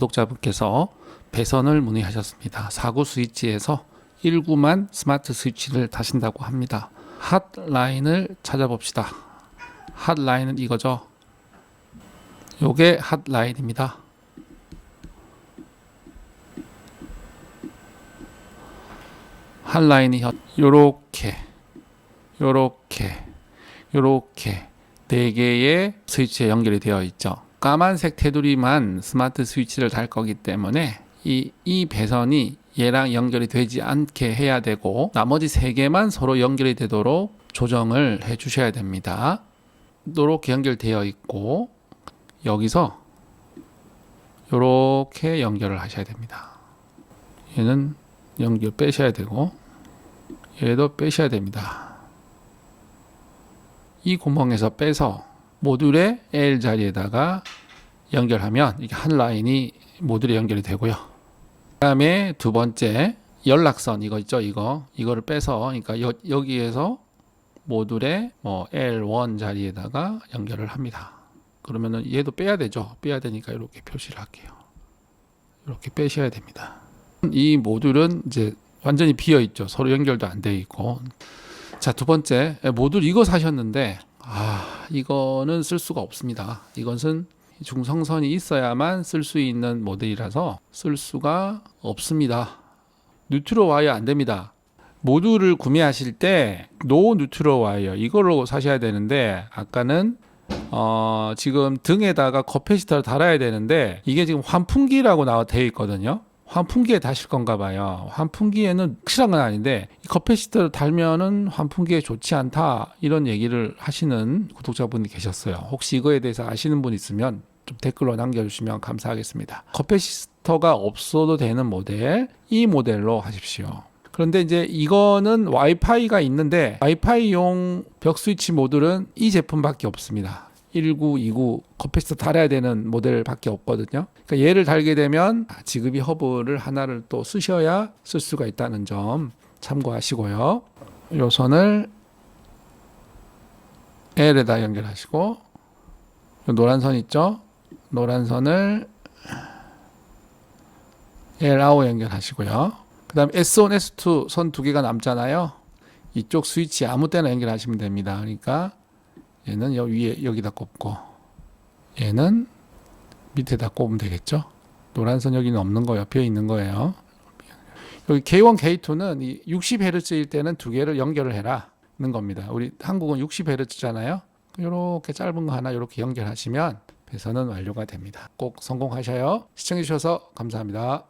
구독자분께서 배선을 문의하셨습니다. 4구 스위치에서 1구만 스마트 스위치를 다신다고 합니다. 핫라인을 찾아봅시다. 핫라인은 이거죠. 요게 핫라인입니다. 핫라인이 현- 요렇게 요렇게 요렇게 네 개의 스위치에 연결이 되어 있죠. 까만색 테두리만 스마트 스위치를 달 거기 때문에 이, 이 배선이 얘랑 연결이 되지 않게 해야 되고 나머지 세 개만 서로 연결이 되도록 조정을 해 주셔야 됩니다. 이렇게 연결되어 있고 여기서 이렇게 연결을 하셔야 됩니다. 얘는 연결 빼셔야 되고 얘도 빼셔야 됩니다. 이 구멍에서 빼서 모듈의 L 자리에다가 연결하면 이게 한 라인이 모듈에 연결이 되고요. 그다음에 두 번째 연락선 이거 있죠 이거 이거를 빼서 그러니까 여, 여기에서 모듈의 뭐 L1 자리에다가 연결을 합니다. 그러면은 얘도 빼야 되죠. 빼야 되니까 이렇게 표시를 할게요. 이렇게 빼셔야 됩니다. 이 모듈은 이제 완전히 비어 있죠. 서로 연결도 안 돼 있고. 자, 두 번째 모듈 이거 사셨는데 아, 이거는 쓸 수가 없습니다. 이것은 중성선이 있어야만 쓸 수 있는 모델이라서 쓸 수가 없습니다. 뉴트로 와이어 안 됩니다. 모듈을 구매하실 때 노 뉴트로 와이어 이걸로 사셔야 되는데 아까는 어, 지금 등에다가 커패시터를 달아야 되는데 이게 지금 환풍기라고 나와 되어 있거든요. 환풍기에 다실 건가 봐요. 환풍기에는 확실한 건 아닌데 이 커패시터를 달면은 환풍기에 좋지 않다 이런 얘기를 하시는 구독자분이 계셨어요. 혹시 이거에 대해서 아시는 분 있으면 좀 댓글로 남겨주시면 감사하겠습니다. 커패시터가 없어도 되는 모델 이 모델로 하십시오. 그런데 이제 이거는 와이파이가 있는데 와이파이용 벽 스위치 모듈은 이 제품밖에 없습니다. 19, 29 커패시터 달아야 되는 모델밖에 없거든요. 그러니까 얘를 달게 되면 지급이 허브를 하나를 또 쓰셔야 쓸 수가 있다는 점 참고하시고요. 요 선을 L에다 연결하시고 요 노란 선 있죠? 노란 선을 L 아웃 연결하시고요. 그 다음 S1, S2 선 두 개가 남잖아요. 이쪽 스위치 아무 때나 연결하시면 됩니다. 그러니까 얘는 여기 위에 여기다 꼽고 얘는 밑에다 꼽으면 되겠죠. 노란 선 여기는 없는 거 옆에 있는 거예요. 여기 K1, K2는 이 60Hz일 때는 두 개를 연결을 해라는 겁니다. 우리 한국은 60Hz잖아요. 이렇게 짧은 거 하나 이렇게 연결하시면 배선은 완료가 됩니다. 꼭 성공하셔요. 시청해 주셔서 감사합니다.